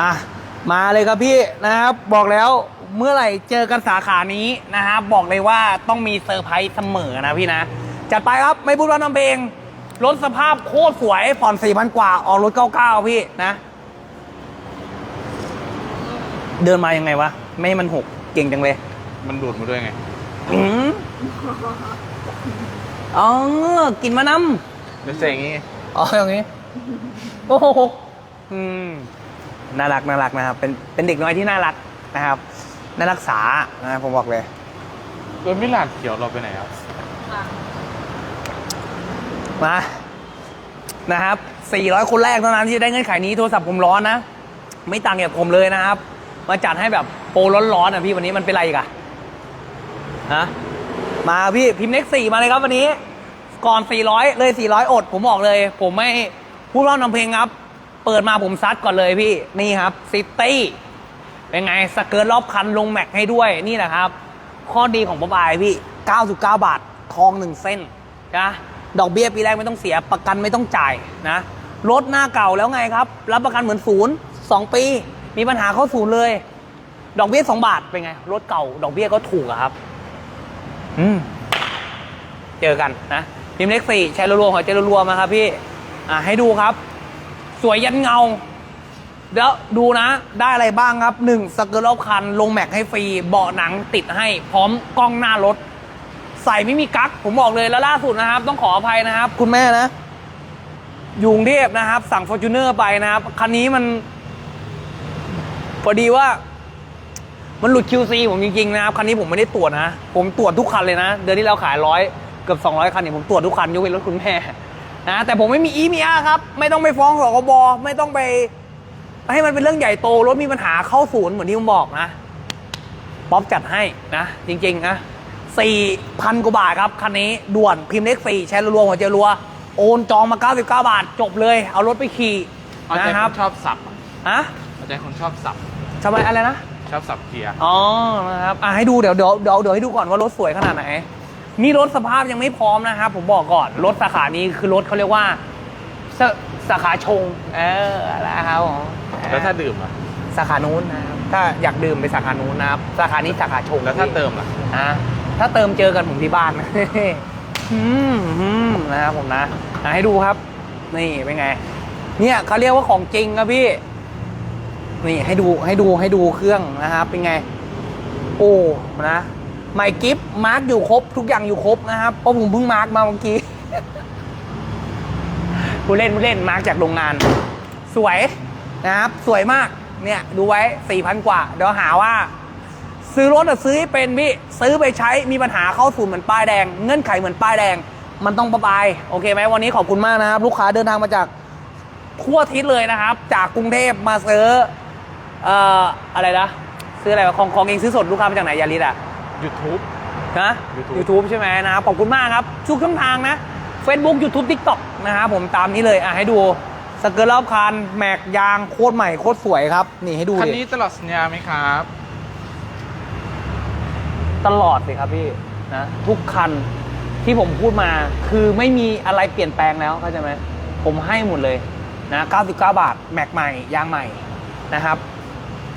อะมาเลยครับพี่นะครับบอกแล้วเมื่อไหร่เจอกันสาขานี้นะครับบอกเลยว่าต้องมีเซอร์ไพรส์เสมอนะพี่นะ จัดไปครับไม่พูดว่าน้ำเพลงรถสภาพโคตรสวยผ่อนสี่พันกว่าออกรถเก้าเก้าพี่นะ เดินมายังไงวะ ไม่ให้มันหกเก่งจังเลย มันดูดมาด้วยไงอืมอ๋อกินมะน้ไม่ใช่อย่างงี้ำอ๋ออย่างนี้โอ้โหอืม น่ารักน่ารักนะครับ เป็นเป็นเด็กน้อยที่น่ารักนะครับน่ารักษานะผมบอกเลยโดยมิลานเขียวเราไปไหนครับมานะครับ 400 คนแรกเท่านั้นที่จะได้เงื่อนไขนี้โทรศัพท์ผมร้อนนะ ไม่ต่างจากผมเลยนะครับ มาจัดให้แบบโปรร้อนๆอะพี่วันนี้มันเป็นไรอีกอะฮะมาพี่พิมพ์เลขสี่มาเลยครับวันนี้ ก่อน 400 เลย 400 อด ผมบอกเลย ผมไม่พูดเล่านำเพลงครับ เปิดมาผมซัดก่อนเลยพี่นี่ครับซิตี้เป็นไงสเกิร์ตรอบคันลงแม็กให้ด้วยนี่แหละครับ ข้อดีของป๊อปอายพี่ 99 บาท ทองหนึ่งเส้นนะดอกเบี้ยปีแรกไม่ต้องเสียประกันไม่ต้องจ่ายนะรถหน้าเก่าแล้วไงครับ รับประกันเหมือนศูนย์สองปี มีปัญหาเข้าศูนย์เลย ดอกเบี้ยสองบาทเป็นไง รถเก่า ดอกเบี้ยก็ถูกอะครับ อืม เจอกันนะพิมพ์เลขสี่ใช้รัวๆหัวใจรัวๆมาครับพี่ อ่าให้ดูครับ สวยยันเงา แล้วดูนะได้อะไรบ้างครับหนึ่งสเกิร์ตรอบคัน ลงแม็กให้ฟรี เบาะหนังติดให้ พร้อมกล้องหน้ารถ ใส่ไม่มีกั๊กผมบอกเลยแล้วล่าสุดนะครับ ต้องขออภัยนะครับ คุณแม่นะอยู่กรุงเทพนะครับ สั่งฟอร์จูเนอร์ไปนะครับ คันนี้มันพอดีว่า มันหลุด QC ผมจริงๆนะครับ คันนี้ผมไม่ได้ตรวจนะ ผมตรวจทุกคันเลยนะ เดือนที่เราขายร้อยเกือบ200 คันเนี่ยผมตรวจทุกคันยกเว้นรถคุณแม่ นะแต่ผมไม่มีอีมีอาครับ ไม่ต้องไปฟ้องสกบไม่ต้องไป ให้มันเป็นเรื่องใหญ่โตรถมีปัญหาเข้าศูนย์เหมือนที่ผมบอกนะป๊อปจัดให้นะ จริงๆนะสี่พันกว่าบาทครับ คันนี้ด่วนพิมพ์เลขสี่แชร์รัวๆหัวใจรัว โอนจองมา 99 บาท จบเลย เอารถไปขี่เอาใจนะคครับนชอบสับอะฮะเอาใจคนชอบสับทำไมอะไรนะ ชอบสับเกียร์ อ๋อนะครับอะให้ดูเดี๋ยวเดี๋ยวเดี๋ยวเดี๋ยวให้ดูก่อนว่ารถสวยขนาดไหน นี่รถสภาพยังไม่พร้อมนะครับผมบอกก่อนรถสาขานี้คือรถเขาเรียกว่าสสาขาชง เออแล้วผมแล้วถ้าดื่มล่ะสาขานู้นนะครับถ้าอยากดื่มไปสาขานู้นนะครับสาขานี้สาขาชงแล้วถ้าเติมล่ะอะถ้าเติมเจอกันผมที่บ้านอืมอืมนะครับผมนะอะให้ดูครับ นี่เป็นไง เนี่ยเขาเรียกว่าของจริงครับพี่ นี่ให้ดูให้ดูให้ดูเครื่องนะครับ เป็นไง โอ้นะ ไมค์กิฟมาร์กอยู่ครบ ทุกอย่างอยู่ครบนะครับเพราะผมเพิ่งมาร์กมาเมื่อกี้ผู้เล่นผู้เล่นมาร์กจากโรงงาน สวยนะครับ สวยมากเนี่ยดูไว้สี่พันกว่า เดี๋ยวหาว่า ซื้อรถอะซื้อเป็นพี่ซื้อไปใช้มีปัญหาเข้าศูนย์เหมือนป้ายแดง เงื่อนไขเหมือนป้ายแดง มันต้องประบาย โอเคไหมวันนี้ขอบคุณมากนะครับ ลูกค้าเดินทางมาจากทั่วทิศเลยนะครับ จากกรุงเทพมาซื้อเอ่ออะไรนะซื้ออะไรวะของของเองซื้อสดลูกค้ามาจากไหนยาลิสอะ YouTube นะ YouTube YouTube ใช่ไหมนะครับขอบคุณมากครับทุกช่องทางนะ Facebook YouTube TikTok นะครับผมตามนี้เลยอะให้ดูสเกิร์ตรอบคันแม็กยางโคตรใหม่โคตรสวยครับ นี่ให้ดูคันดินี้ตลอดสัญญาไหมครับ ตลอดเลยครับพี่นะทุกคันที่ผมพูดมาคือไม่มีอะไรเปลี่ยนแปลงแล้วเข้าใจไหมผมให้หมดเลยนะ99 บาท แม็กใหม่ ยางใหม่นะครับ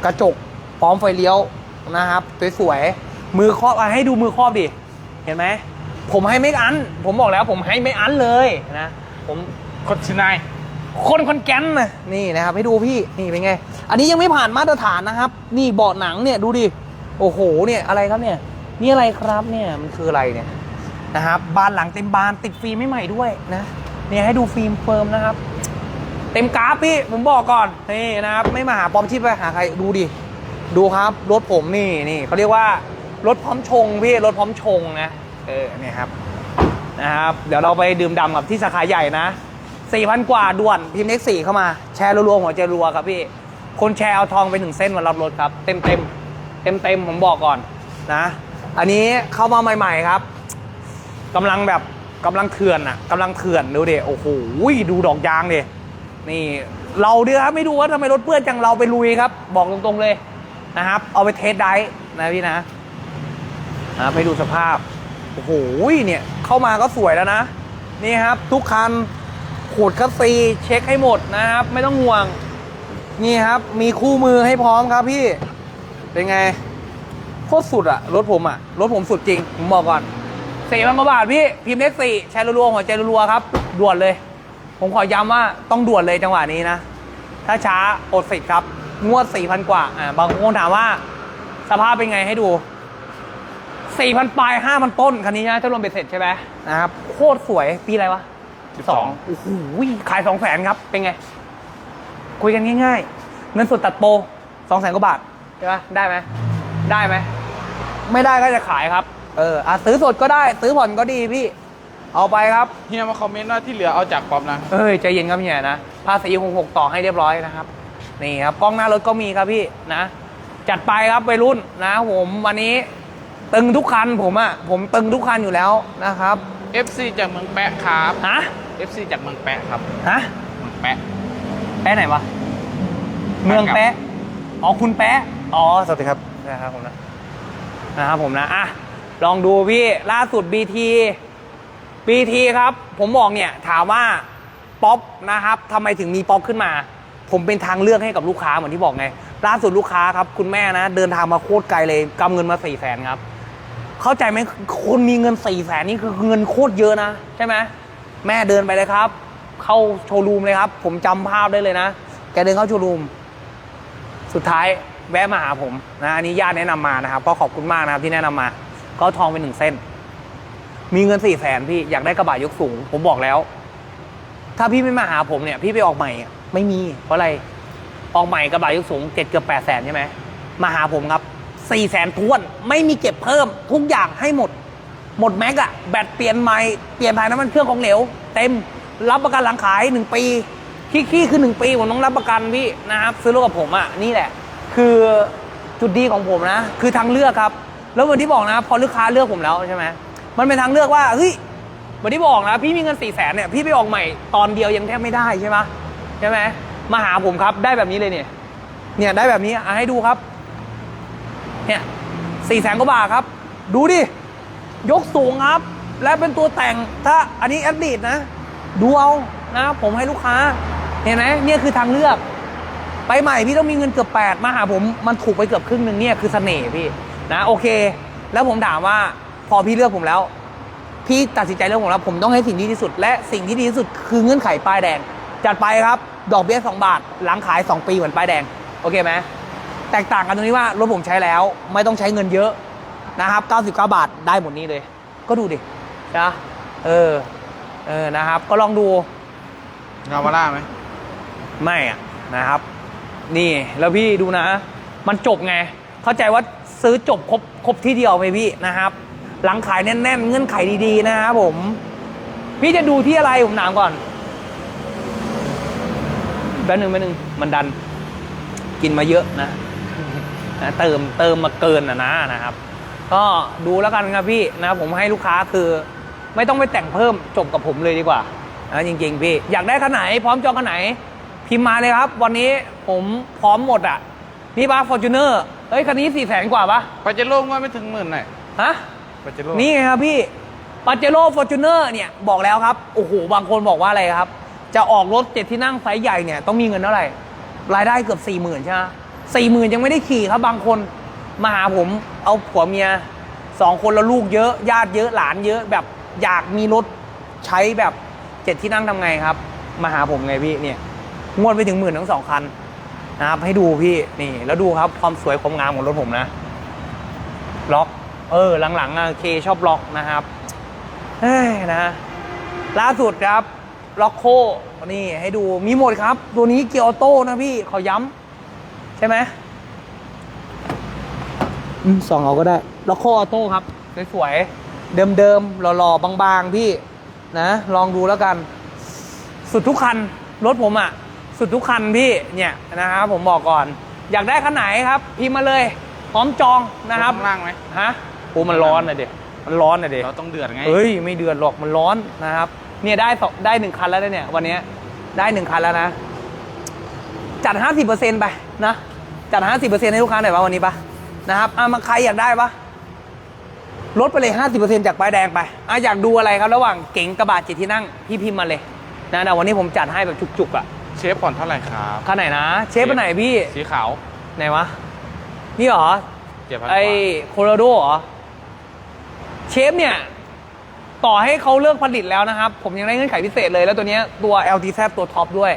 กระจกพร้อมไฟเลี้ยวนะครับสวยๆ มือครอบอะให้ดูมือครอบดิ เห็นไหม ผมให้ไม่อัน ผมบอกแล้วผมให้ไม่อันเลยนะ ผมคดชินายคนคนแกนนะนี่นะครับให้ดูพี่ นี่เป็นไง อันนี้ยังไม่ผ่านมาตรฐานนะครับ นี่เบาะหนังเนี่ยดูดิ โอ้โห เนี่ยอะไรครับเนี่ย นี่อะไรครับเนี่ย มันคืออะไรเนี่ยนะครับ บานหลังเต็มบานติดฟิล์มไม่ใหม่ด้วยนะ เนี่ยให้ดูฟิล์มเฟิร์มนะครับ เต็มกราฟพี่ ผมบอกก่อน นี่นะครับ ไม่มาหาปลอมที่ไปหาใคร ดูดิ ดูครับ รถผมนี่นี่เขาเรียกว่า รถพร้อมชงพี่รถพร้อมชงนะเออเนี่ยครับนะครับ เดี๋ยวเราไปดื่มด่ำกับที่สาขาใหญ่นะสี่พันกว่าด่วนพิมพ์เลขสี่เข้ามาแชร์รัวๆหัวใจรัวครับพี่ คนแชร์เอาทองไปหนึ่งเส้นมารับรถครับ เต็มเต็มเต็มเต็มผมบอกก่อนนะ อันนี้เข้ามาใหม่ๆครับกำลังแบบกำลังเถื่อนอะกำลังเถื่อนดูดิโอ้โหดูดอกยางเดินี่เราเดีครับไม่ดูว่าทำไมรถเปื้อนจังเราไปลุยครับ บอกตรงๆเลยนะครับ เอาไปเทสได้นะพี่นะ นะครับให้ดูสภาพ โอ้โหเนี่ยเข้ามาก็สวยแล้วนะ นี่ครับทุกคันขูดคัสซีเช็คให้หมดนะครับ ไม่ต้องห่วง นี่ครับมีคู่มือให้พร้อมครับพี่ เป็นไงโคตรสุดอะรถผมอะรถผมสุดจริงผมบอกก่อนสี่พันกว่าบาทพี่ พิมพ์เลขสี่แชร์รัวๆหัวใจรัวๆครับด่วนเลย ผมขอย้ำว่าต้องด่วนเลยจังหวะนี้นะ ถ้าช้าอดสิทธิ์ครับ งวดสี่พันกว่าอ่าบางคนถามว่า สภาพเป็นไงให้ดู สี่พันปลายห้าพันต้น คันนี้นะถ้ารวมเบ็ดเสร็จใช่ไหมนะครับ โคตรสวย ปีอะไรวะสองโอ้โหขายสองแสนครับ เป็นไง คุยกันง่ายๆ เงินสดตัดโปรสองแสนกว่าบาท ใช่ไหมได้ไหม ได้ไหม ไม่ได้ก็จะขายครับ เอออะซื้อสดก็ได้ ซื้อผ่อนก็ดีพี่ เอาไปครับ เฮียมาคอมเมนต์ว่าที่เหลือเอาจากป๊อปนะ เอ้ย ใจเย็นครับเฮียนะ ภาษีหกหกต่อให้เรียบร้อยนะครับ นี่ครับ กล้องหน้ารถก็มีครับพี่นะ จัดไปครับวัยรุ่นนะผมวันนี้ ตึงทุกคันผมอะผมตึงทุกคันอยู่แล้วนะครับ FC จากเมืองแปะครับ ฮะ FC จากเมืองแปะครับฮะ เมืองแปะ แปะไหนวะ เมืองแปะ อ๋อ คุณแปะ อ๋อ สวัสดีครับ นะครับผมนะ นะครับผมนะ อะ ลองดูพี่ ล่าสุด BT BT ครับ ผมบอกเนี่ย ถามว่า ป๊อปนะครับทำไมถึงมีป๊อปขึ้นมา ผมเป็นทางเลือกให้กับลูกค้าเหมือนที่บอกไง ล่าสุดลูกค้าครับ คุณแม่นะ เดินทางมาโคตรไกลเลยกำเงินมาสี่แสนครับ เข้าใจไหมคนมีเงินสี่แสนนี่คือเงินโคตรเยอะนะ ใช่ไหมแม่เดินไปเลยครับ เข้าโชว์รูมเลยครับ ผมจำภาพได้เลยนะ แกเดินเข้าโชว์รูม สุดท้ายแวะมาหาผมนะอันนี้ญาติแนะนำมานะครับ ก็ขอบคุณมากนะครับที่แนะนำมา ก็ทองเป็นหนึ่งเส้น มีเงินสี่แสนพี่อยากได้กระบะยกสูง ผมบอกแล้ว ถ้าพี่ไม่มาหาผมเนี่ย พี่ไปออกใหม่ไม่มี เพราะอะไรออกใหม่กระบะยกสูงเจ็ดเกือบแปดแสนใช่ไหมมาหาผมครับ สี่แสนทวน ไม่มีเก็บเพิ่มทุกอย่างให้หมด หมดแม็กอะแบตเปลี่ยนใหม่ เปลี่ยนถ่ายน้ำมันเครื่องของเหลว เต็มรับประกันหลังขายหนึ่งปีขี้ขี้คือหนึ่งปี ผมต้องรับประกันพี่นะครับซื้อรถกับผมอะนี่แหละ คือจุดดีของผมนะ คือทางเลือกครับ แล้ววันที่บอกนะ พอลูกค้าเลือกผมแล้วใช่ไหมมันเป็นทางเลือกว่าเฮ้ยวันที่บอกนะพี่มีเงินสี่แสนเนี่ยพี่ไปออกใหม่ตอนเดียวยังแทบไม่ได้ใช่ไหมใช่ไหมมาหาผมครับได้แบบนี้เลยเนี่ยเนี่ยได้แบบนี้อให้ดูครับ เนี่ยสี่แสนกว่าบาทครับ ดูดิ ยกสูงครับ และเป็นตัวแต่งถ้าอันนี้แอดดิดนะ ดูเอานะผมให้ลูกค้า เห็นไหมเนี่ยคือทางเลือก ไปใหม่พี่ต้องมีเงินเกือบแปดมาหาผมมันถูกไปเกือบครึ่งหนึ่งเนี่ยคือเสน่ห์พี่นะโอเค แล้วผมถามว่าพอพี่เลือกผมแล้ว พี่ตัดสินใจเลือกผมแล้ว ผมต้องให้สิ่งที่ดีที่สุด และสิ่งที่ดีที่สุดคือเงื่อนไขป้ายแดง จัดไปครับ ดอกเบี้ยสองบาท หลังขาย 2 ปีเหมือนป้ายแดง โอเคไหม แตกต่างกันตรงนี้ว่ารถผมใช้แล้ว ไม่ต้องใช้เงินเยอะนะครับ 99 บาทได้หมดนี้เลย ก็ดูดินะเออเออนะครับ ก็ลองดูงาวาร่าไหมไม่อะนะครับ นี่แล้วพี่ดูนะ มันจบไง เข้าใจว่าซื้อจบครบครบที่เดียวไปพี่นะครับ หลังขายแน่นๆ เงื่อนไขดีๆ นะครับผม พี่จะดูที่อะไรผมถามก่อนแป๊บหนึ่งแป๊บหนึ่งมันดัน กินมาเยอะนะ นะเติมเติมมาเกินนะนะนะครับ ก็ดูแล้วกันครับพี่นะผมให้ลูกค้าคือ ไม่ต้องไปแต่งเพิ่มจบกับผมเลยดีกว่านะจริงๆพี่อยากได้คันไหนพร้อมจองคันไหนพิมพ์มาเลยครับ วันนี้ผมพร้อมหมดอะนี่ปะฟอร์จูเนอร์เฮ้ยคันนี้สี่แสนกว่าปะปาเจโร่ว่าไม่ถึงหมื่นหน่อยฮะปาเจโร่นี่ไงครับพี่ปาเจโร่ฟอร์จูเนอร์เนี่ยบอกแล้วครับโอ้โหบางคนบอกว่าอะไรครับ จะออกรถเจ็ดที่นั่งไซส์ใหญ่เนี่ยต้องมีเงินเท่าไหร่รายได้เกือบสี่หมื่นใช่ไหม สี่หมื่นยังไม่ได้ขี่ครับบางคนมาหาผมเอาผัวเมียสองคนแล้วลูกเยอะญาติเยอะหลานเยอะแบบอยากมีรถใช้แบบเจ็ดที่นั่งทำไงครับ มาหาผมไงพี่เนี่ยงวดไปถึงหมื่นทั้งสองคันนะครับให้ดูพี่นี่แล้วดูครับความสวยความงามของรถผมนะ ล็อก เออหลังๆอะเคชอบล็อกนะครับเฮ้ยนะล่าสุดครับล็อกโคนี่ให้ดูมีหมดครับ ตัวนี้เกียร์ออโต้นะพี่ขอย้ำใช่ไหมอืมสองเอาก็ได้ ล็อกโคออโต้ครับ สวยๆ เดิมๆ หล่อๆ บางๆ พี่ นะ ลองดูแล้วกัน สุดทุกคัน รถผมอะสุดทุกคันพี่ เนี่ยนะครับผมบอกก่อน อยากได้คันไหนครับ พิมพ์มาเลย พร้อมจองนะครับข้างล่างไหมฮะโอ้มันร้อนนะเด็มันร้อนนะเด็เราต้องเดือดไง เฮ้ย ไม่เดือดหรอก มันร้อนนะครับ เนี่ยได้สองได้หนึ่งคันแล้วนะเนี่ย วันเนี้ยได้หนึ่งคันแล้วนะ จัดห้าสิบเปอร์เซ็นต์ไปนะ จัดห้าสิบเปอร์เซ็นต์ให้ลูกค้าหน่อยปะวันนี้ปะนะครับอะมาใครอยากได้ปะลดไปเลยห้าสิบเปอร์เซ็นต์จากป้ายแดงไปอะอยากดูอะไรครับระหว่างเก๋งกระบะเจ็ดที่นั่งพี่พิมพ์มาเลยนะเดี๋ยววันนี้ผมจัดให้แบบจุกๆอะเชฟผ่อนเท่าไหร่ครับคันไหนนะ เชฟอันไหนพี่สีขาวไหนวะนี่เหรอเจ็ดพันไอโคโลราโดเหรอเชฟเนี่ยต่อให้เขาเลิกผลิตแล้วนะครับ ผมยังได้เงื่อนไขพิเศษเลย แล้วตัวเนี้ยตัว LTZ ตัวท็อปด้วย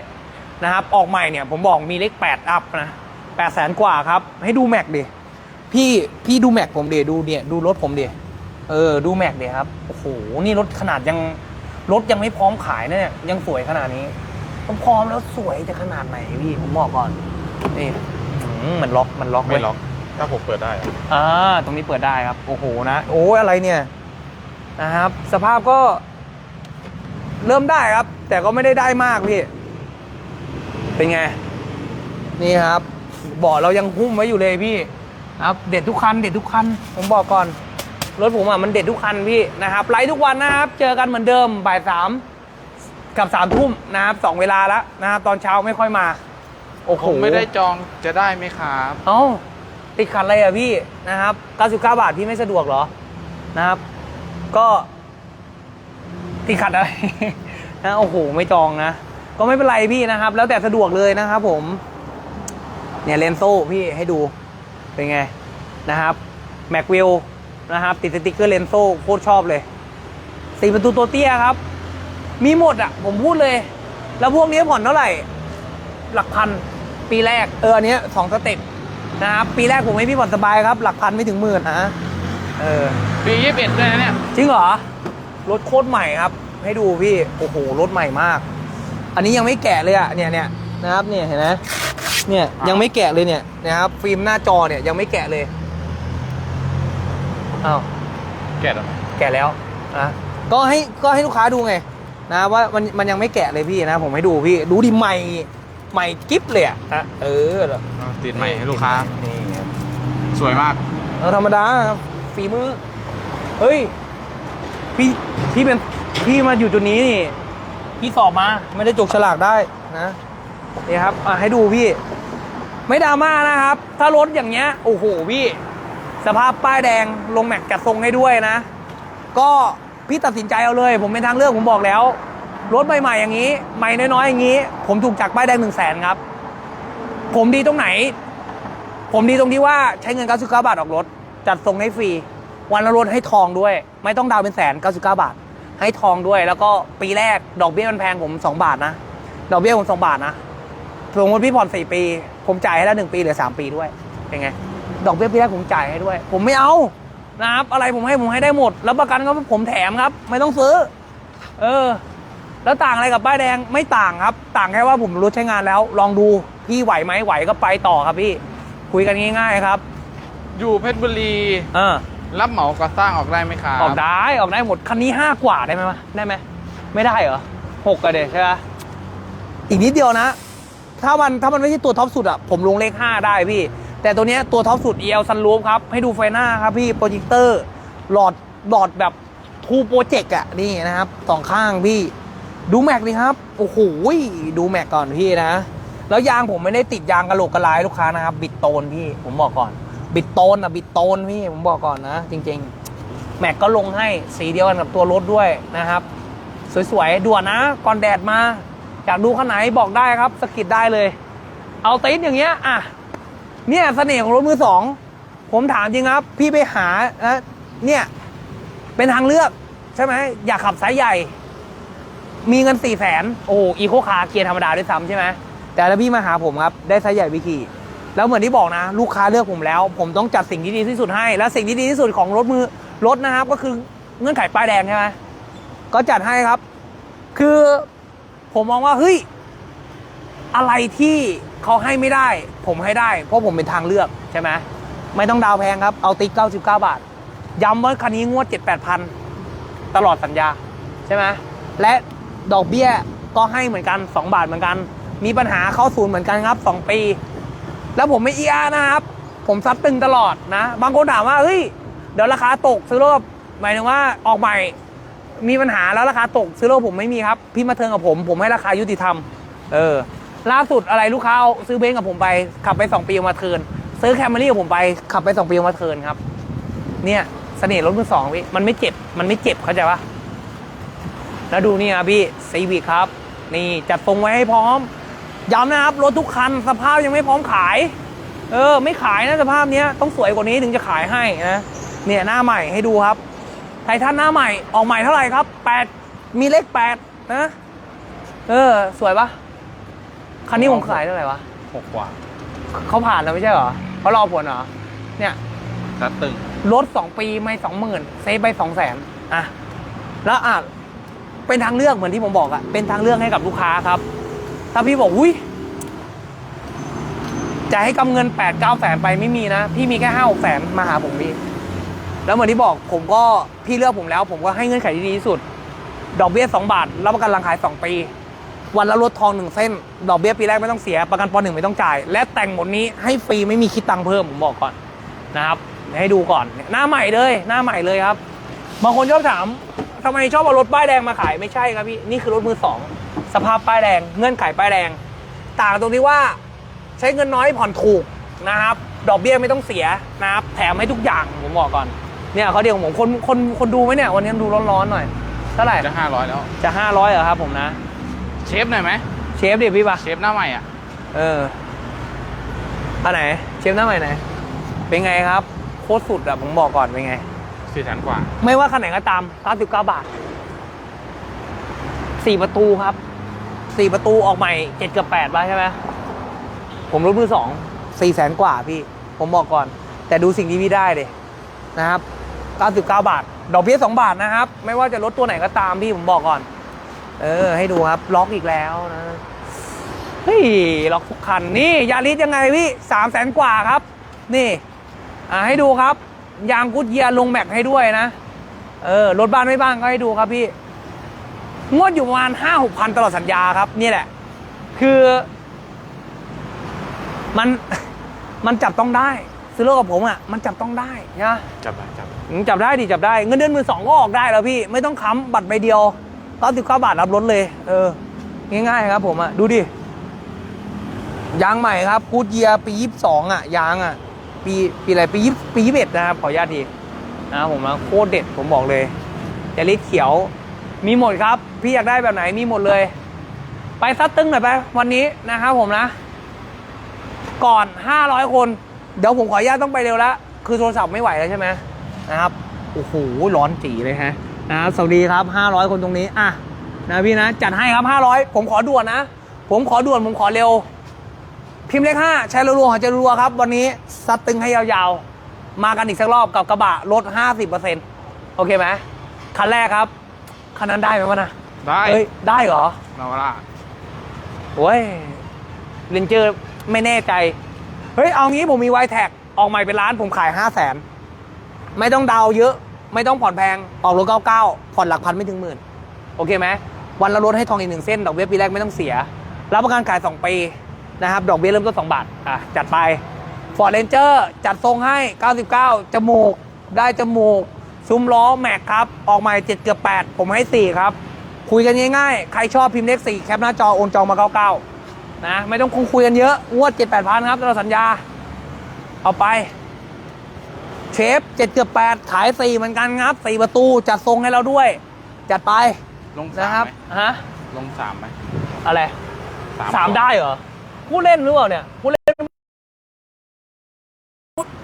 นะครับ ออกใหม่เนี่ยผมบอกมีเลข 8 อัพนะ 8แสนกว่าครับ ให้ดูแม็กดิพี่พี่ดูแม็กผมเดดูเนี่ยดูรถผมเดเออดูแม็กเดครับโอ้โหนี่รถขนาดยังรถยังไม่พร้อมขายนะเนี่ยยังสวยขนาดนี้ต้องพร้อมแล้วสวยจะขนาดไหนพี่ผมบอกก่อนนี่อืมมันล็อกมันล็อกไม่เว้ยล็อกถ้าผมเปิดได้อะอ่าตรงนี้เปิดได้ครับ โอ้โหนะโอ้ยอะไรเนี่ยนะครับ สภาพก็เริ่มได้ครับ แต่ก็ไม่ได้ได้มากพี่ เป็นไง นี่ครับเบาะเรายังหุ้มไว้อยู่เลยพี่ครับเด็ดทุกคันเด็ดทุกคัน ผมบอกก่อน รถผมอะมันเด็ดทุกคันพี่นะครับไลฟ์ทุกวันนะครับ เจอกันเหมือนเดิมบ่ายสามกับสามทุ่มนะครับสองเวลาแล้วนะครับตอนเช้าไม่ค่อยมาโอ้โหผมไม่ได้จองจะได้ไหมครับเอ้าติดขัดอะไรอะพี่นะครับ99บาทพี่ไม่สะดวกเหรอนะครับ ก็ติดขัดอะไรนะโอ้โหไม่จองนะ ก็ไม่เป็นไรพี่นะครับ แล้วแต่สะดวกเลยนะครับผม เนี่ยเลนโซ่พี่ให้ดูเป็นไงนะครับแม็กวิลนะครับติดสติ๊กเกอร์เลนโซ่โคตรชอบเลยสี่ประตูตัวเตี้ยครับ มีหมดอะ ผมพูดเลย แล้วพวกนี้ผ่อนเท่าไหร่ หลักพันปีแรกเอออันเนี้ยสองสเต็ปนะครับปีแรกผมให้พี่ผ่อนสบายครับ หลักพันไม่ถึงหมื่นนะเออปียี่สิบเอ็ดด้วยนะเนี่ยจริงเหรอรถโคตรใหม่ครับ ให้ดูพี่โอ้โหรถใหม่มาก อันนี้ยังไม่แกะเลยอะเนี่ยเนี่ย นะครับเนี่ยเห็นไหมเนี่ยยังไม่แกะเลยเนี่ยนะครับฟิล์มหน้าจอเนี่ยยังไม่แกะเลยอ้าวแกะแล้วไหมแกะแล้วนะก็ให้ก็ให้ลูกค้าดูไงนะว่ามันมันยังไม่แกะเลยพี่นะผมให้ดูพี่ดูดิใหม่ใหม่กิ๊บเลยอะนะเออเอาติดใหม่ให้ลูกค้านี่ครับสวยมากเราธรรมดาครับฝีมือเฮ้ยพี่พี่เป็นพี่มาอยู่จุดนี้นี่พี่สอบมาไม่ได้จกฉลากได้นะ นี่ครับให้ดูพี่ ไม่ดราม่านะครับ ถ้ารถอย่างเงี้ยโอ้โหพี่สภาพป้ายแดงลงแม็กจัดทรงให้ด้วยนะ ก็พี่ตัดสินใจเอาเลย ผมเป็นทางเลือกผมบอกแล้ว รถใหม่ๆอย่างนี้ใหม่น้อยๆอย่างนี้ ผมถูกจักป้ายแดงหนึ่งแสนครับ ผมดีตรงไหน ผมดีตรงที่ว่าใช้เงิน 99 บาทออกรถ จัดส่งให้ฟรี วันละรถให้ทองด้วย ไม่ต้องดาวน์เป็นแสน 99 บาท ให้ทองด้วย แล้วก็ปีแรกดอกเบี้ยมันแพงผม 2 บาทนะ ดอกเบี้ยผม 2 บาทนะ สมมติพี่ผ่อน4ปี ผมจ่ายให้แล้ว1ปีเหลือ3ปีด้วยเป็นไงดอกเบี้ยปีแรกผมจ่ายให้ด้วย ผมไม่เอานะครับอะไรผมให้ผมให้ได้หมด แล้วประกันก็ผมแถมครับ ไม่ต้องซื้อ เออ แล้วต่างอะไรกับป้ายแดงไม่ต่างครับ ต่างแค่ว่าผมรู้ใช้งานแล้ว ลองดูพี่ไหวไหมไหวก็ไปต่อครับพี่ คุยกันง่าย ๆครับ อยู่เพชรบุรี เออ รับเหมาก่อสร้างออกได้ไหมครับออกได้ออกได้หมดคันนี้ห้ากว่าได้ไหมวะได้ไหมไม่ได้เหรอหกอะเดใช่ไหมอีกนิดเดียวนะ ถ้ามันถ้ามันไม่ใช่ตัวท็อปสุดอะผมลงเลขห้าได้พี่ แต่ตัวเนี้ยตัวท็อปสุด EL Sunroof ครับ ให้ดูไฟหน้าครับพี่โปรเจคเตอร์หลอดหลอดแบบทูโปรเจกต์อะนี่นะครับสองข้างพี่ ดูแม็กดิครับ โอ้โหดูแม็กก่อนพี่นะ แล้วยางผมไม่ได้ติดยางกระโหลกกระลายลูกค้านะครับ บิดโตนพี่ผมบอกก่อน บิดโตนอะบิดโตนพี่ผมบอกก่อนนะ จริง ๆ แม็กก็ลงให้สีเดียวกันกับตัวรถด้วยนะครับ สวยๆด่วนนะก่อนแดดมา อยากดูคันไหนบอกได้ครับสกิดได้เลย เอาติดอย่างเงี้ยอะเนี่ยเสน่ห์ของรถมือสองผมถามจริงครับ พี่ไปหานะเนี่ย เป็นทางเลือก ใช่ไหมอยากขับสายใหญ่ มีเงินสี่แสนโอ้อีโคคาร์เกียร์ธรรมดาด้วยซ้ำใช่ไหมแต่ถ้าพี่มาหาผมครับ ได้ไซส์ใหญ่ไปขี่แล้วเหมือนที่บอกนะ ลูกค้าเลือกผมแล้ว ผมต้องจัดสิ่งที่ดีที่สุดให้ และสิ่งที่ดีที่สุดของรถมือรถนะครับ ก็คือเงื่อนไขป้ายแดงใช่ไหมก็จัดให้ครับ คือ ผมมองว่าเฮ้ยอะไรที่เขาให้ไม่ได้ ผมให้ได้ เพราะผมเป็นทางเลือกใช่ไหมไม่ต้องดาวแพงครับเอาติ๊ก99 บาท ย้ำว่าคันนี้งวด 7 8พันตลอดสัญญาใช่ไหมและดอกเบี้ยก็ให้เหมือนกัน 2 บาทเหมือนกัน มีปัญหาเข้าศูนย์เหมือนกันครับ 2 ปี แล้วผมไม่เอียนะครับ ผมซัดตึงตลอดนะ บางคนถามว่าเฮ้ยเดี๋ยวราคาตกซื้อรถหมายถึงว่าออกใหม่ มีปัญหาแล้วราคาตกซื้อรถผมไม่มีครับ พี่มาเทิงกับผม ผมให้ราคายุติธรรม เออ ล่าสุดอะไรลูกค้าเอาซื้อเบนซ์กับผมไป ขับไป 2 ปีมาเทิร์นซื้อแคมรี่กับผมไป ขับไป 2 ปีมาเทิร์นครับ เนี่ยเสน่ห์รถมือสองพี่มันไม่เจ็บ มันไม่เจ็บเข้าใจปะแล้วดูนี่ครับพี่ซีวิคครับ นี่จัดทรงไว้ให้พร้อม ย้ำนะครับ รถทุกคันสภาพยังไม่พร้อมขาย เออ ไม่ขายนะสภาพเนี้ยต้องสวยกว่านี้ถึงจะขายให้นะเนี่ยหน้าใหม่ให้ดูครับ ไททันหน้าใหม่ออกใหม่เท่าไหร่ครับแปดมีเลขแปดนะเออ สวยปะคันนี้ผมขายเท่าไหร่วะหกกว่าเขาผ่านแล้วไม่ใช่เหรอเขารอผลเหรอ เนี่ยซัดตึงรถสองปีไม่สองหมื่นเซฟไปสองแสนอะแล้วอะเป็นทางเลือกเหมือนที่ผมบอกอะเป็นทางเลือกให้กับลูกค้าครับ ถ้าพี่บอกอุ้ยจะให้กำเงินแปดเก้าแสนไปไม่มีนะ พี่มีแค่ห้าหกแสนมาหาผมพี่ แล้วเหมือนที่บอกผมก็พี่เลือกผมแล้ว ผมก็ให้เงื่อนไขที่ดีที่สุด ดอกเบี้ยสองบาทรับประกันหลังขายสองปี วันละรถทองหนึ่งเส้น ดอกเบี้ยปีแรกไม่ต้องเสียประกันปหนึ่งไม่ต้องจ่าย และแต่งหมดนี้ให้ฟรีไม่มีคิดตังค์เพิ่มผมบอกก่อนนะครับให้ดูก่อนหน้าใหม่เลย หน้าใหม่เลยครับบางคนชอบถามทำไมชอบเอารถป้ายแดงมาขายไม่ใช่ครับพี่นี่คือรถมือสองสภาพป้ายแดงเงื่อนไขป้ายแดง ต่างตรงที่ว่าใช้เงินน้อยผ่อนถูกนะครับ ดอกเบี้ยไม่ต้องเสียนะครับ แถมให้ทุกอย่างผมบอกก่อน เนี่ยเขาเดียวของผมคนคนคนดูไหมเนี่ยวันนี้ดูร้อนๆหน่อยเท่าไหร่จะห้าร้อยแล้ว จะห้าร้อยเหรอครับผมนะ เชฟหน่อยไหมเชฟดิพี่ปะเชฟหน้าใหม่อะเอออันไหน เชฟหน้าใหม่ไหน เป็นไงครับ โคตรสุดอะผมบอกก่อนเป็นไงสี่แสนกว่า ไม่ว่าคันไหนก็ตาม99บาท4ประตูครับ4ประตูออกใหม่7เกือบ8ป่ะใช่ไหมผมรถมือ2 4แสนกว่าพี่ ผมบอกก่อน แต่ดูสิ่งที่พี่ได้เลยนะครับ 99 บาท ดอกเบี้ย2บาทนะครับ ไม่ว่าจะรถตัวไหนก็ตามพี่ผมบอกก่อน เออ ให้ดูครับ ล็อกอีกแล้วนะเฮ้ยล็อกทุกคันนี่ยาริสยังไงพี่สามแสนกว่าครับ นี่ อ่าให้ดูครับ ยางกุดเยียร์ลงแม็กให้ด้วยนะ เออรถบ้านไม่บ้านก็ให้ดูครับพี่ งวดอยู่ประมาณห้าหกพันตลอดสัญญาครับ นี่แหละ คือ มันมันจับต้องได้ ซื้อรถกับผมอะมันจับต้องได้นะจับไปจับอืมจับได้ดิจับได้เงินเดือนมือสองก็ออกได้แล้วพี่ไม่ต้องค้ำบัตรใบเดียวร้อยสิบเก้าบาทรับรถเลย เออ ง่ายๆครับผมอะดูดิยางใหม่ครับกูดเยียปียี่สิบสองอะยางอะ ปีปีอะไรปียี่ปียี่สิบเอ็ดนะครับขออนุญาตทีนะครับผมนะโคตรเด็ดผมบอกเลยยาลิสเขียว มีหมดครับ พี่อยากได้แบบไหนมีหมดเลย ไปซัดตึ้งหน่อยไปวันนี้นะครับผมนะ ก่อน 500 คน เดี๋ยวผมขออนุญาตต้องไปเร็วแล้วคือโทรศัพท์ไม่ไหวแล้วใช่ไหมนะครับโอ้โหร้อนจีเลยฮะนะครับสวัสดีครับ 500 คนตรงนี้อะนะพี่นะจัดให้ครับ 500 ผมขอด่วนนะ ผมขอด่วนผมขอเร็ว พิมพ์เลข5ใช้รัวๆหัวใจรัวๆครับ วันนี้ซัดตึงให้ยาวๆ มากันอีกสักรอบกับกระบะลด 50%โอเคไหมคันแรกครับคันนั้นได้ไหมวะนะได้เอ้ยได้เหรอนาวาร่าโอ้ยเรนเจอร์ไม่แน่ใจ เฮ้ยเอางี้ผมมีไวแท็กออกใหม่เป็นล้านผมขายห้าแสนไม่ต้องดาวเยอะ ไม่ต้องผ่อนแพงออกรถเก้าเก้าผ่อนหลักพันไม่ถึงหมื่นโอเคไหมวันละรถให้ทองอีกหนึ่งเส้นดอกเบี้ยปีแรกไม่ต้องเสียรับประกันขาย2ปีนะครับดอกเบี้ยเริ่มต้น2บาทอะจัดไป Ford Ranger จัดทรงให้ 99 จมูก ได้จมูก ซุ้มล้อแม็กครับ ออกใหม่7เกือบ8 ผมให้ 4 ครับ คุยกันง่ายๆ ใครชอบพิมพ์เลข4แคปหน้าจอ โอนจองมา 99 นะไม่ต้องคงคุยกันเยอะงวด7 8พันครับตลอดสัญญา เอาไป เชฟ7เกือบ8ขาย4เหมือนกันครับ4ประตูจัดทรงให้เราด้วย จัดไปลงนะสามครับไหมฮะลงสามไหมอะไรสามได้เหรอผู้เล่นหรือเปล่าเนี่ยผู้เล่น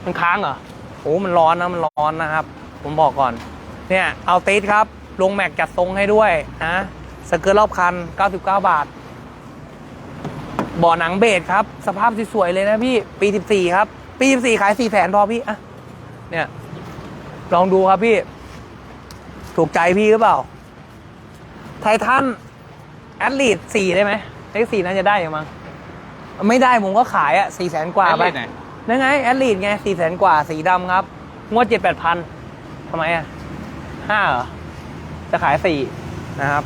มันค้างเหรอโอ้มันร้อนนะมันร้อนนะครับ ผมบอกก่อน เนี่ยเอาติสครับลงแม็กจัดทรงให้ด้วยนะสเกิร์ตรอบคัน 99 บาท บ่อหนังเบสครับ สภาพสวยๆเลยนะพี่ ปี 14 ครับ ปี 14 ขาย4แสนพอพี่อะเนี่ย ลองดูครับพี่ ถูกใจพี่หรือเปล่า ไททันแอดลีดสี่ได้ไหมเลขสี่น่าจะได้อยู่มั้งไม่ได้ผมก็ขายอะสี่แสนกว่าไปแอดลีดไหนนั่นไงแอดลีดไงสี่แสนกว่า สีดำครับ งวดเจ็ดแปดพันทำไมอะห้าเหรอ จะขายสี่นะครับ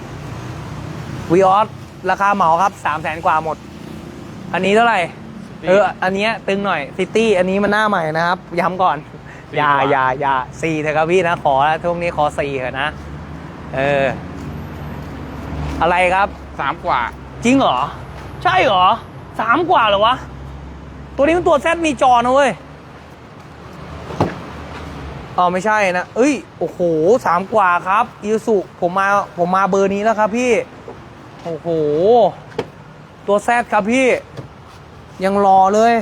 วีออสราคาเหมาครับสามแสนกว่าหมด อันนี้เท่าไหร่ เออ อันเนี้ยตึงหน่อยซิตี้ อันนี้มันหน้าใหม่นะครับ ย้ำก่อนสี่อย่ากว่าอย่าอย่าสี่เถอะครับพี่นะ ขอแล้วทุกนี้ขอสี่เถอะนะ เออ อะไรครับ สามกว่า จริงเหรอ ใช่เหรอ สามกว่าเหรอวะ ตัวนี้มันตัวแซดมีจอนะเว้ยอ๋อไม่ใช่นะ เอ้ย โอ้โหสามกว่าครับอิสุผมมา ผมมาเบอร์นี้แล้วครับพี่ โอ้โห ตัวแซดครับพี่ ยังรอเลย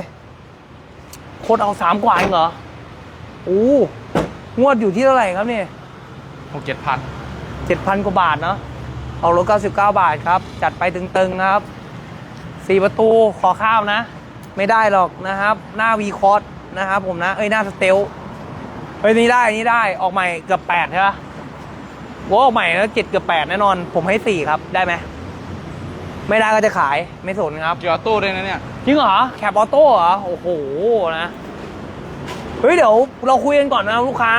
โคตรเอาสามกว่าเองเหรอโอ้งวดอยู่ที่เท่าไหร่ครับเนี่ยหกเจ็ดพันเจ็ดพันกว่าบาทเนาะเอารถเก้าสิบเก้าบาทครับ จัดไปตึงๆนะครับสี่ประตูขอข้าวนะ ไม่ได้หรอกนะครับ หน้าวีคอร์นะครับผมนะ เอ้ยหน้าสเตลเฮ้ยนี่ได้นี่ได้ออกใหม่เกือบแปดใช่ปะว่าออกใหม่แล้วเจ็ดเกือบแปดแน่นอน ผมให้สี่ครับได้ไหม ไม่ได้ก็จะขายไม่สนครับ เกียร์ออโต้ด้วยนะเนี่ย จริงเหรอแคปออโต้เหรอ โอ้โหนะ เฮ้ยเดี๋ยวเราคุยกันก่อนนะลูกค้า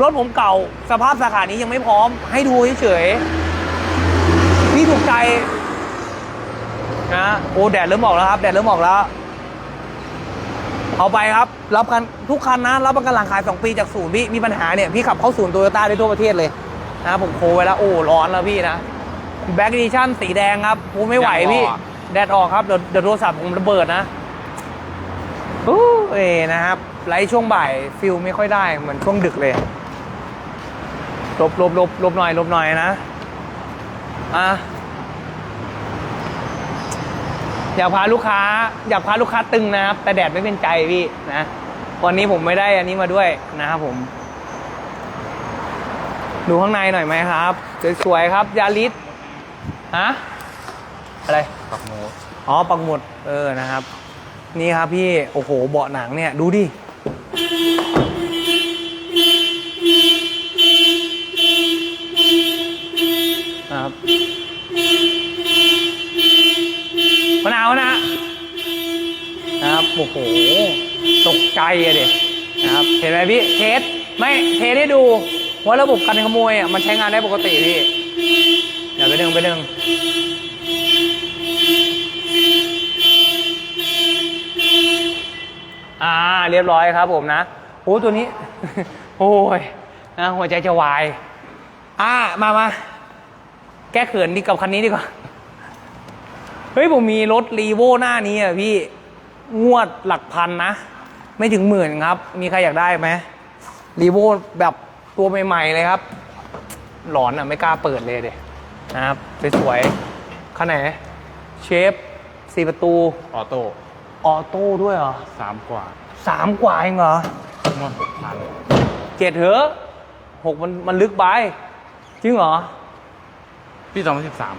รถผมเก่าสภาพสาขานี้ยังไม่พร้อม ให้ดูเฉยๆพี่ถูกใจนะโอ้แดดเริ่มออกแล้วครับ แดดเริ่มออกแล้ว เอาไปครับ รับกันทุกคันนะ รับประกันหลังขาย 2 ปีจากศูนย์พี่มีปัญหาเนี่ย พี่ขับเข้าศูนย์โตโยต้าได้ทั่วประเทศเลยนะผมโคไว้แล้วโอ้ร้อนแล้วพี่นะ แบ็กดิชั่นสีแดงครับผมไม่ไหวพี่ แดดออกครับ เดี๋ยวเดี๋ยวโทรศัพท์ผมระเบิดนะโอ้เอยนะครับไลฟ์ช่วงบ่ายฟิลไม่ค่อยได้เหมือนช่วงดึกเลยหลบหลบหลบหลบหน่อยหลบหน่อยนะอะอยากพาลูกค้า อยากพาลูกค้าตึงนะครับ แต่แดดไม่เป็นใจพี่นะวันนี้ผมไม่ได้อันนี้มาด้วยนะครับผม ดูข้างในหน่อยไหมครับ สวยๆครับ ยาลิส ฮะอะไร ปักโมอ๋อปักหมุดเออนะครับ นี่ครับพี่โอ้โหเบาะหนังเนี่ยดูดิครับมะนาวนะนะครับโอ้โหตกใจอะเด็นะครับเห็นไหมพี่เทสไม่เทสให้ดูว่าระบบการขโมยอะมันใช้งานได้ปกติพี่ เดี๋ยวไปดึงไปดึงอ่าเรียบร้อยครับผมนะโอ้ตัวนี้ โอ้ยนะหัวใจจะวายอ่ามามาแก้เขินดีกับคันนี้ดีกว่าเฮ้ยผมมีรถรีโวหน้านี้อะพี่งวดหลักพันนะ ไม่ถึงหมื่นครับ มีใครอยากได้ไหมรีโวแบบตัวใหม่ ๆ เลยครับ หลอนอะ ไม่กล้าเปิดเลยเด็ นะครับสวยๆคันไหนเชฟสี่ประตูออโต้ออโต้ด้วยเหรอสามกว่าสามกว่าเองเหรองวดหกพันเจ็ดเหรอหกมันมันลึกไปจริงเหรอพี่สองพันสิบสาม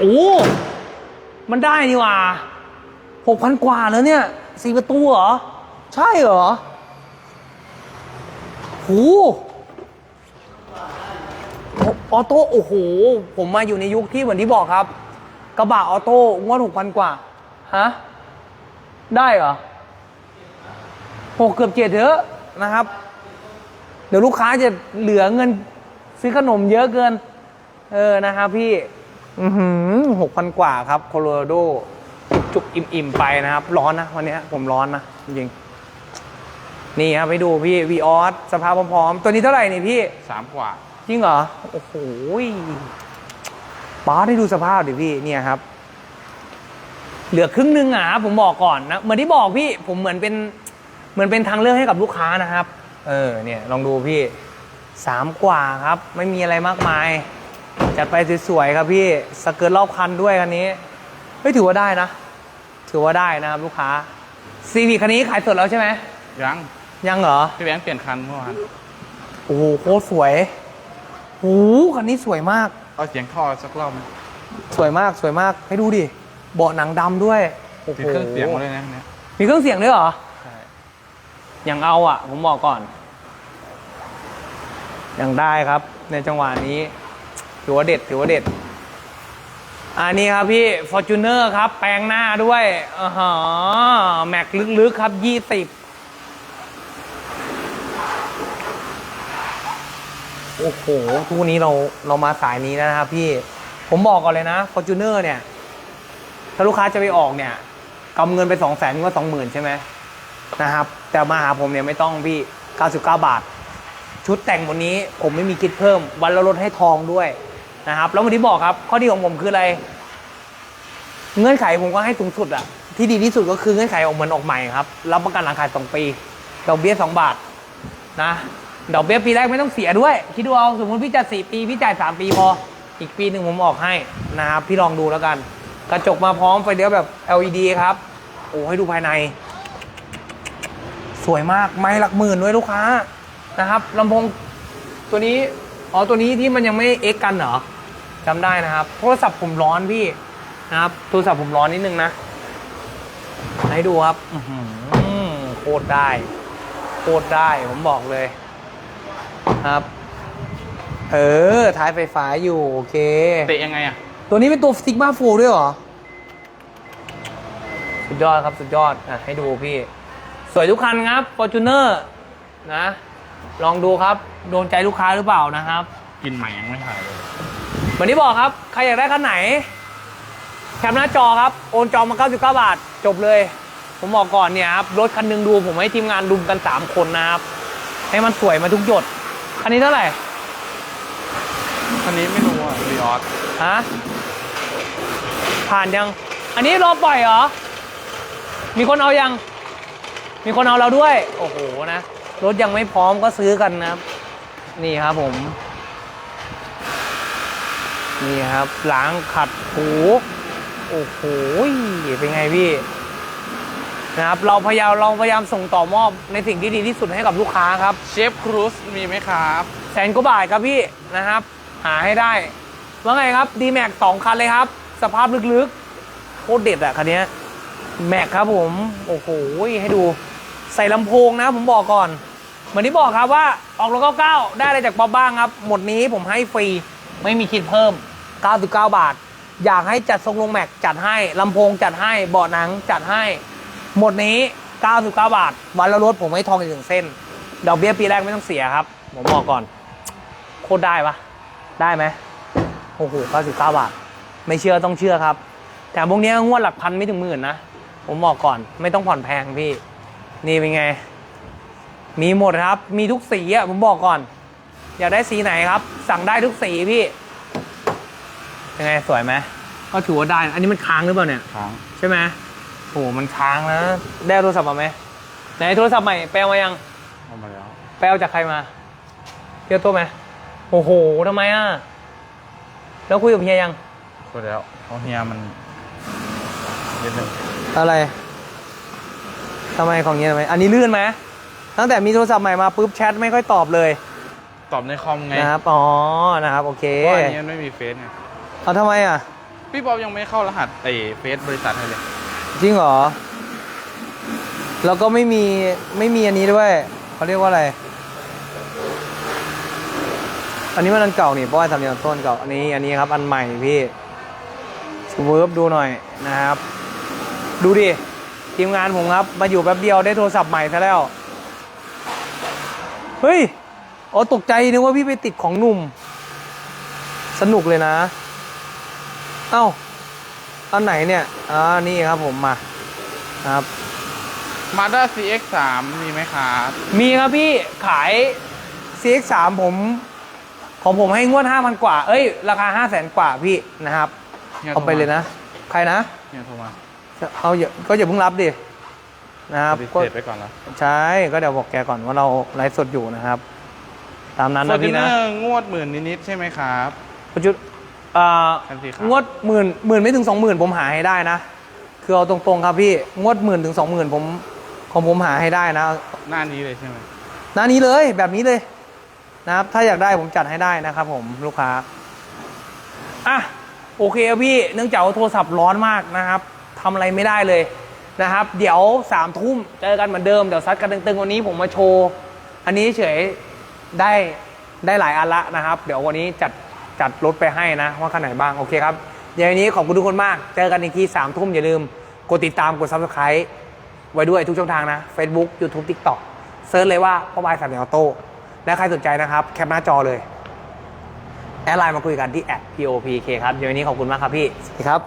โอ้มันได้นี่หว่าหกพันกว่าแล้วเนี่ยสี่ประตูเหรอ ใช่เหรอโห ออโต้โอ้โห ผมมาอยู่ในยุคที่เหมือนที่บอกครับ กระบะออโต้งวดหกพันกว่า ฮะ ได้เหรอหกเกือบเจ็ดเถอะนะครับ เดี๋ยวลูกค้าจะเหลือเงินซื้อขนมเยอะเกิน เออนะครับพี่หือหกพันกว่าครับโคโลราโด จุกอิ่มๆไปนะครับ ร้อนนะวันนี้ผมร้อนนะ จริง นี่ครับไปดูพี่วีออสสภาพพร้อมๆ ตัวนี้เท่าไหร่นี่พี่สามกว่า จริงเหรอ โอ้โหป๊าได้ดูสภาพดิพี่เนี่ยครับ เหลือครึ่งหนึงอะผมบอกก่อนนะเหมือนที่บอกพี่ผมเหมือนเป็นเหมือนเป็นทางเลือกให้กับลูกค้านะครับ เออเนี่ยลองดูพี่สามกว่าครับ ไม่มีอะไรมากมาย จัดไปสวยๆครับพี่สเกิร์ตรอบคันด้วยคันนี้เฮ้ยถือว่าได้นะ ถือว่าได้นะครับลูกค้าซีวีคันนี้ขายสดแล้วใช่ไหมยังยังเหรอพี่แบงค์เปลี่ยนคันเมื่อวานโอ้โหโคตรสวยโอ้โหูคันนี้สวยมาก เอาเสียงท่อสักรอบไหมสวยมากสวยมากให้ดูดิเบาะหนังดำด้วยมีเครื่องเสียงมาเลยนะเนี่ยมีเครื่องเสียงด้วยเหรอใช่ยังเอาอะ ผมบอกก่อน อยังได้ครับ ในจังหวะนี้ ถือว่าเด็ดถือว่าเด็ด อันนี้ครับพี่ฟอร์จูเนอร์ครับ แปลงหน้าด้วยอ๋อแม็กลึกๆครับยี่สิบ โอ้โห ทุกวันนี้เราเรามาสายนี้แล้วนะครับพี่ ผมบอกก่อนเลยนะ Fortuner เนี่ย ถ้าลูกค้าจะไปออกเนี่ยกำเงินไปสองแสนก็สองหมื่นใช่ไหมนะครับ แต่มาหาผมเนี่ยไม่ต้องพี่ 99 บาท ชุดแต่งวันนี้ผมไม่มีคิดเพิ่ม วันละลดให้ทองด้วยนะครับ แล้ววันที่บอกครับ ข้อดีของผมคืออะไร เงื่อนไขผมก็ให้สูงสุดอะที่ดีที่สุดก็คือเงื่อนไขออกเหมือนออกใหม่ครับ รับประกันหลังขายสองปี ดอกเบี้ยสองบาทนะ ดอกเบี้ยปีแรกไม่ต้องเสียด้วย คิดดูเอาสมมติพี่จัดสี่ปี พี่จ่ายสามปีพอ อีกปีหนึ่งผมออกให้นะครับพี่ลองดูแล้วกัน กระจกมาพร้อมไฟเลี้ยวแบบ LED ครับ โอ้ให้ดูภายใน สวยมากไม่หลักหมื่นด้วยลูกค้านะครับลำโพงตัวนี้อ๋อตัวนี้ที่มันยังไม่เอ็กกันเหรอจำได้นะครับ โทรศัพท์ผมร้อนพี่นะครับโทรศัพท์ผมร้อนนิดนึงนะ ให้ดูครับโคตรได้โคตรได้ผมบอกเลย ครับ เออ ท้ายไฟฟ้าอยู่ โอเค เตะยังไงอะ ตัวนี้เป็นตัวซิกมาโฟด้วยเหรอ สุดยอดครับสุดยอด อะ ให้ดูพี่ สวยทุกคันครับ Fortuner นะ ลองดูครับ โดนใจลูกค้าหรือเปล่านะครับ กินใหม่ยังไม่หายเลยเหมือนที่บอกครับ ใครอยากได้คันไหน แคปหน้าจอครับ โอนจองมา 99 บาท จบเลย ผมบอกก่อนเนี่ยครับ รถคันหนึงดู ผมให้ทีมงานดุมกัน 3 คนนะครับ ให้มันสวยมาทุกหยด คันนี้เท่าไหร่คันนี้ไม่รู้อะรีออสฮะ ผ่านยัง อันนี้รอปล่อยเหรอ มีคนเอายัง มีคนเอาเราด้วย โอ้โหนะ รถยังไม่พร้อมก็ซื้อกันนะครับ นี่ครับผม นี่ครับล้างขัดถูโอ้โห เป็นไงพี่ นะครับเราพยายามเราพยายามส่งต่อมอบในสิ่งที่ดีที่สุดให้กับลูกค้าครับ เชฟครูซมีไหมครับ แสนกว่าบาทครับพี่นะครับ หาให้ได้ว่าไงครับดีแม็กสองคันเลยครับ สภาพลึกๆโคตรเด็ดอะคันเนี้ยแม็กครับผมโอ้โหให้ดูใส่ลำโพงนะผมบอกก่อน เหมือนที่บอกครับว่าออกรถ99 ได้อะไรจากป๊อปบ้างครับ หมดนี้ผมให้ฟรีไม่มีคิดเพิ่ม 99 บาท อยากให้จัดทรงลงแม็กจัดให้ลำโพงจัดให้เบาะหนังจัดให้ หมดนี้ 99 บาท วันละรถผมให้ทองอีกหนึ่งเส้น ดอกเบี้ยปีแรกไม่ต้องเสียครับ ผมบอกก่อน โคตรได้ปะได้ไหมโอ้โห 99 บาท ไม่เชื่อต้องเชื่อครับ แต่พวกเนี้ยงวดหลักพันไม่ถึงหมื่นนะ ผมบอกก่อน ไม่ต้องผ่อนแพงพี่ นี่เป็นไง มีหมดครับ มีทุกสีอะผมบอกก่อน อยากได้สีไหนครับ สั่งได้ทุกสีพี่ยังไงสวยไหมก็ถือว่าได้ อันนี้มันค้างหรือเปล่าเนี่ย ค้าง ใช่ไหม โอ้โหมันค้างนะได้โทรศัพท์มาไหมไหนโทรศัพท์ใหม่แปลมายังเอามาแล้วแปลจากใครมาเที่ยวตัวไหมโอ้โหทำไมอะแล้วคุยกับเฮียยังก็แล้วเพราะเฮียมันนิดนึงอะไรทำไมของเฮียทำไมอันนี้ลื่นไหมตั้งแต่มีโทรศัพท์ใหม่มาปุ๊บแชทไม่ค่อยตอบเลยตอบในคอมไงนะครับอ๋อนะครับโอเคเพราะอันนี้มันไม่มีเฟซไงเอาทำไมอะพี่บ๊อบยังไม่เข้ารหัสไอ้เฟซบริษัทให้เลย จริงเหรอ แล้วก็ไม่มีไม่มีอันนี้ด้วยเขาเรียกว่าอะไร อันนี้มันอันเก่านี่เพราะว่าทำอย่างต้นเก่าอันนี้อันนี้ครับ อันใหม่พี่สเวิร์บดูหน่อยนะครับ ดูดิทีมงานผมครับ มาอยู่แป๊บเดียวได้โทรศัพท์ใหม่ซะแล้ว เฮ้ยอ๋อตกใจนึกว่าพี่ไปติดของหนุ่ม สนุกเลยนะ เอ้า อันไหนเนี่ยอ่านี่ครับผมมาครับมาด้า CX3 มีไหมครับมีครับพี่ขาย CX3 ผมของผมให้งวด5,000กว่า เอ้ย ราคา 5 0 0 0 0 0 กว่าพี่นะครับฮียโทรเอาไปเลยนะ ใครนะ เฮียโทรมาเอาอย่าก็อย่าเพิ่งรับดินะครับปฏิก็เสธไปก่อนแล้วใช่ก็เดี๋ยวบอกแกก่อนว่าเราไลฟ์สดอยู่นะครับ ตามนั้นฟอนะร์จูพี่เนนะอร์งวดหมื่นนิดๆใช่ไหมครับประจุด อ่าคันสีขาว งวดหมื่นหมื่นไม่ถึงสองหมื่นผมหาให้ได้นะ คือเอาตรงๆครับพี่งวดหมื่นถึงสองหมื่นผมของผมหาให้ได้นะ หน้านี้เลยใช่ไหมหน้านี้เลยแบบนี้เลยนะครับ ถ้าอยากได้ผมจัดให้ได้นะครับผมลูกค้าอะโอเคครับพี่เนื่องจากว่าโทรศัพท์ร้อนมากนะครับทำอะไรไม่ได้เลยนะครับ เดี๋ยวสามทุ่มเจอกันเหมือนเดิมเดี๋ยวซัดกันตึงๆวันนี้ผมมาโชว์ อันนี้เฉยได้ได้หลายอันละนะครับ เดี๋ยววันนี้จัด จัดรถไปให้นะ ว่าคันไหนบ้าง โอเคครับอยววันนี้ขอบคุณทุกคนมาก เจอกันอีกทีสามทุ่มอย่าลืม กดติดตามกด subscribe ไว้ด้วยทุกช่องทางนะ Facebook YouTube TikTok เซิร์ชเลยว่าพ่อบายสามเหลี่ยมออโต้และใครสนใจนะครับ แคปหน้าจอเลย แอดไลน์มาคุยกันที่ POPK ครับเดี๋ยววันนี้ขอบคุณมากครับพี่สวัสดีครับ